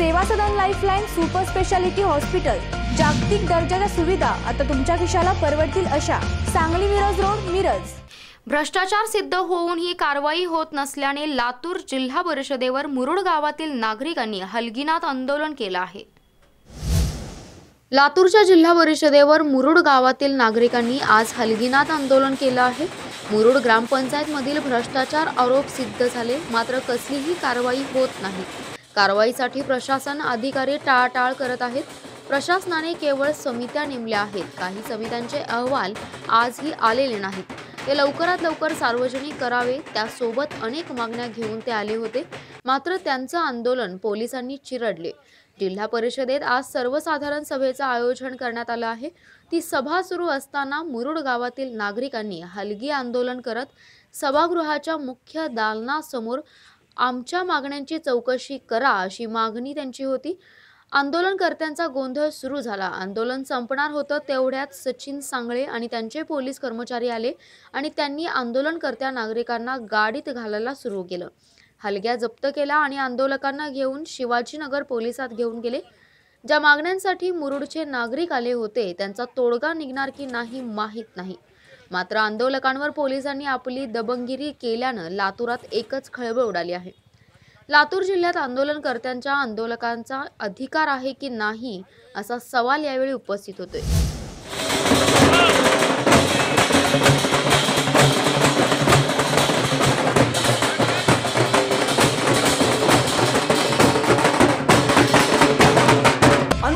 Seva Sadan lifeline super speciality hospital जागतिक दर्जाच्या सुविधा आता तुमच्या खिशाला परवडतील अशा. सांगली मिरज रोड मिरज. भ्रष्टाचार सिद्ध होऊन ही कारवाई होत नसल्याने लातूर जिल्हा परिषदेवर मुरुड गावातील नागरिकांनी हलगिनात आंदोलन केलं आहे. लातूरच्या जिल्हा परिषदेवर मुरुड गावातील नागरिकांनी आज हलगिनात आंदोलन केलं आहे. मुरुड ग्रामपंचायतमधील भ्रष्टाचार आरोप सिद्ध झाले मात्र कसलीही कारवाई होत नाही. कारवाईसाठी प्रशासन अधिकारी टाळाटाळ करत आहेत. प्रशासनाने केवळ समित्या नेमल्या आहेत. काही समित्यांचे अहवाल आजही आलेले नाहीत. ते लवकरात लवकर सार्वजनिक करावे त्यासोबत अनेक मागण्या घेऊन ते आले होते. मात्र त्यांचं आंदोलन पोलिसांनी चिरडले. जिल्हा परिषदेत आज सर्वसाधारण सभेचं आयोजन करण्यात आलं आहे. ती सभा सुरू असताना मुरुड गावातील नागरिकांनी हलगी आंदोलन करत सभागृहाच्या मुख्य दालनासमोर आमच्या मागण्यांची चौकशी करा अशी मागणी त्यांची होती. आंदोलनकर्त्यांचा गोंधळ सुरू झाला. आंदोलन संपणार होतं तेवढ्यात सचिन सांगळे आणि त्यांचे पोलीस कर्मचारी आले आणि त्यांनी आंदोलनकर्त्या नागरिकांना गाडीत घालायला सुरू केलं. हलग्या जप्त केला आणि आंदोलकांना घेऊन शिवाजीनगर पोलिसात घेऊन गेले. ज्या मागण्यांसाठी मुरुडचे नागरिक आले होते त्यांचा तोडगा निघणार की नाही माहीत नाही. मात्र आंदोलकांवर पोलिसांनी आपली दबंगिरी केल्यानं लातूरात एकच खळबळ उडाली आहे. लातूर जिल्ह्यात आंदोलनकर्त्यांच्या आंदोलकांचा अधिकार आहे की नाही असा सवाल यावेळी उपस्थित होतोय.